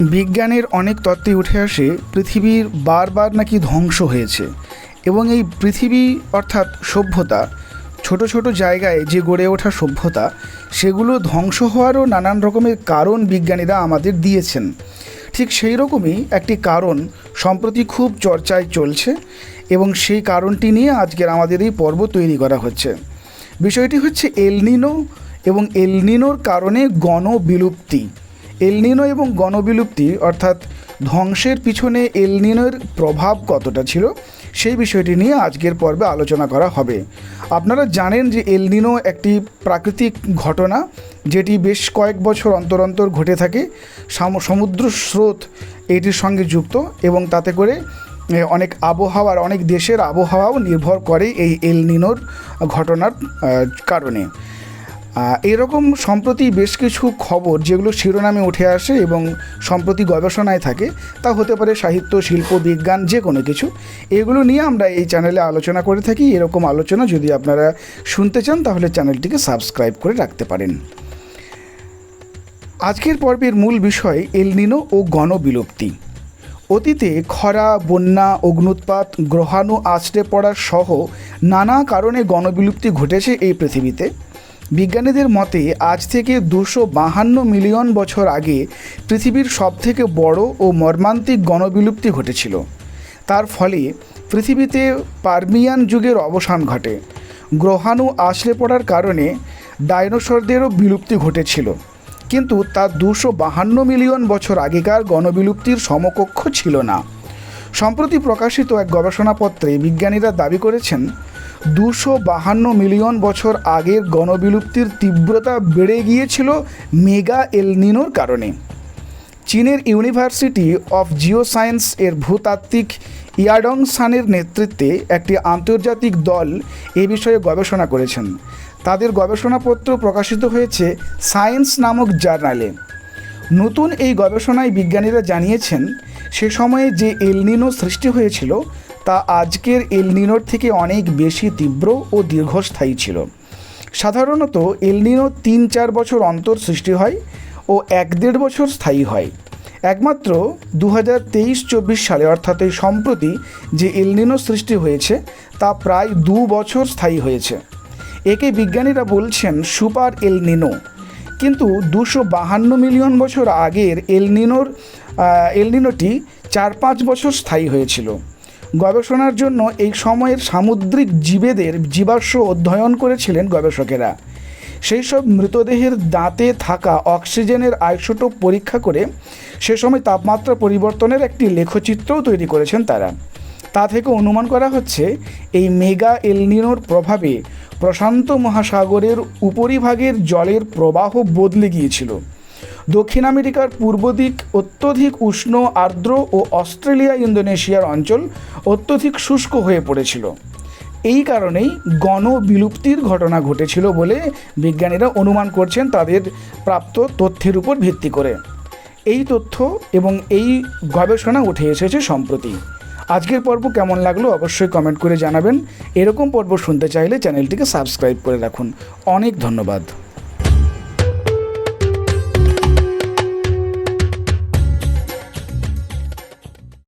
বিজ্ঞানের অনেক তত্ত্বে উঠে আসে পৃথিবীর বারবার নাকি ধ্বংস হয়েছে এবং এই পৃথিবী অর্থাৎ সভ্যতা, ছোট ছোট জায়গায় যে গড়ে ওঠা সভ্যতা, সেগুলো ধ্বংস হওয়ারও নানান রকমের কারণ বিজ্ঞানীরা আমাদের দিয়েছেন। ঠিক সেই রকমই একটি কারণ সম্প্রতি খুব চর্চায় চলছে এবং সেই কারণটি নিয়ে আজকের আমাদের এই পর্ব তৈরি করা হচ্ছে। বিষয়টি হচ্ছে এলনিনো এবং এলনিনোর কারণে গণবিলুপ্তি। এলনিনো এবং গণবিলুপ্তি, অর্থাৎ ধ্বংসের পিছনে এলনিনোর প্রভাব কতটা ছিল, সেই বিষয়টি নিয়ে আজকের পর্বে আলোচনা করা হবে। আপনারা জানেন যে এলনিনো একটি প্রাকৃতিক ঘটনা, যেটি বেশ কয়েক বছর অন্তর অন্তর ঘটে থাকে। সাম- সমুদ্র স্রোত এটির সঙ্গে যুক্ত এবং তাতে করে অনেক আবহাওয়ার অনেক দেশের আবহাওয়াও নির্ভর করে এই এলনিনোর ঘটনার কারণে। এরকম সম্প্রতি বেশ কিছু খবর যেগুলো শিরোনামে উঠে আসে এবং সম্প্রতি গবেষণায় থাকে, তা হতে পারে সাহিত্য, শিল্প, বিজ্ঞান, যে কোনো কিছু, এগুলো নিয়ে আমরা এই চ্যানেলে আলোচনা করে থাকি। এরকম আলোচনা যদি আপনারা শুনতে চান, তাহলে চ্যানেলটিকে সাবস্ক্রাইব করে রাখতে পারেন। আজকের পর্বের মূল বিষয় এলনিনো ও গণবিলুপ্তি। অতীতে খরা, বন্যা, অগ্নুৎপাত, গ্রহাণু আছড়ে পড়া সহ নানা কারণে গণবিলুপ্তি ঘটেছে এই পৃথিবীতে। বিজ্ঞানীদের মতে, আজ থেকে দুশো বাহান্ন মিলিয়ন বছর আগে পৃথিবীর সবথেকে বড় ও মর্মান্তিক গণবিলুপ্তি ঘটেছিল। তার ফলে পৃথিবীতে পারমিয়ান যুগের অবসান ঘটে। গ্রহাণু আছড়ে পড়ার কারণে ডাইনোসরদেরও বিলুপ্তি ঘটেছিল। কিন্তু তা দুশো বাহান্ন মিলিয়ন বছর আগেকার গণবিলুপ্তির সমকক্ষ ছিল না। সম্প্রতি প্রকাশিত এক গবেষণাপত্রে বিজ্ঞানীরা দাবি করেছেন দুশো বাহান্ন মিলিয়ন বছর আগের গণবিলুপ্তির তীব্রতা বেড়ে গিয়েছিল মেগা এলনিনোর কারণে। চীনের ইউনিভার্সিটি অফ জিও সায়েন্স এর ভূতাত্ত্বিক ইয়াডং সানের নেতৃত্বে একটি আন্তর্জাতিক দল এ বিষয়ে গবেষণা করেছেন। তাদের গবেষণাপত্র প্রকাশিত হয়েছে সায়েন্স নামক জার্নালে। নতুন এই গবেষণায় বিজ্ঞানীরা জানিয়েছেন, সে সময়ে যে এলনিনো সৃষ্টি হয়েছিল তা আজকের এলনিনোর থেকে অনেক বেশি তীব্র ও দীর্ঘস্থায়ী ছিল। সাধারণত এলনিনো তিন চার বছর অন্তর সৃষ্টি হয় ও এক দেড় বছর স্থায়ী হয়। একমাত্র দু হাজার তেইশ চব্বিশ সালে অর্থাৎ এই সম্প্রতি যে এলনিনো সৃষ্টি হয়েছে, তা প্রায় দু বছর স্থায়ী হয়েছে। একে বিজ্ঞানীরা বলছেন সুপার এলনিনো কিন্তু দুশো বাহান্ন মিলিয়ন বছর আগের এলনিনোর এলনিনোটি চার পাঁচ বছর স্থায়ী হয়েছিল। গবেষণার জন্য এই সময়ের সামুদ্রিক জীবেদের জীবাশ্ম অধ্যয়ন করেছিলেন গবেষকেরা। সেই সব মৃতদেহের দাঁতে থাকা অক্সিজেনের আইসোটোপ পরীক্ষা করে সে সময় তাপমাত্রা পরিবর্তনের একটি লেখচিত্রও তৈরি করেছেন তারা। তা থেকে অনুমান করা হচ্ছে এই মেগা এলনিনোর প্রভাবে প্রশান্ত মহাসাগরের উপরিভাগের জলের প্রবাহ বদলে গিয়েছিল। দক্ষিণ আমেরিকার পূর্ব দিক, অত্যধিক উষ্ণ, আর্দ্র ও অস্ট্রেলিয়া, ইন্দোনেশিয়ার অঞ্চল অত্যধিক শুষ্ক হয়ে পড়েছিল। এই কারণেই গণবিলুপ্তির ঘটনা ঘটেছিল বলে বিজ্ঞানীরা অনুমান করছেন তাদের প্রাপ্ত তথ্যের উপর ভিত্তি করে। এই তথ্য এবং এই গবেষণা উঠে এসেছে সম্প্রতি। আজকের পর্ব কেমন লাগল অবশ্যই কমেন্ট করে জানাবেন। এরকম পর্ব শুনতে চাইলে চ্যানেলটিকে সাবস্ক্রাইব করে রাখুন। অনেক ধন্যবাদ।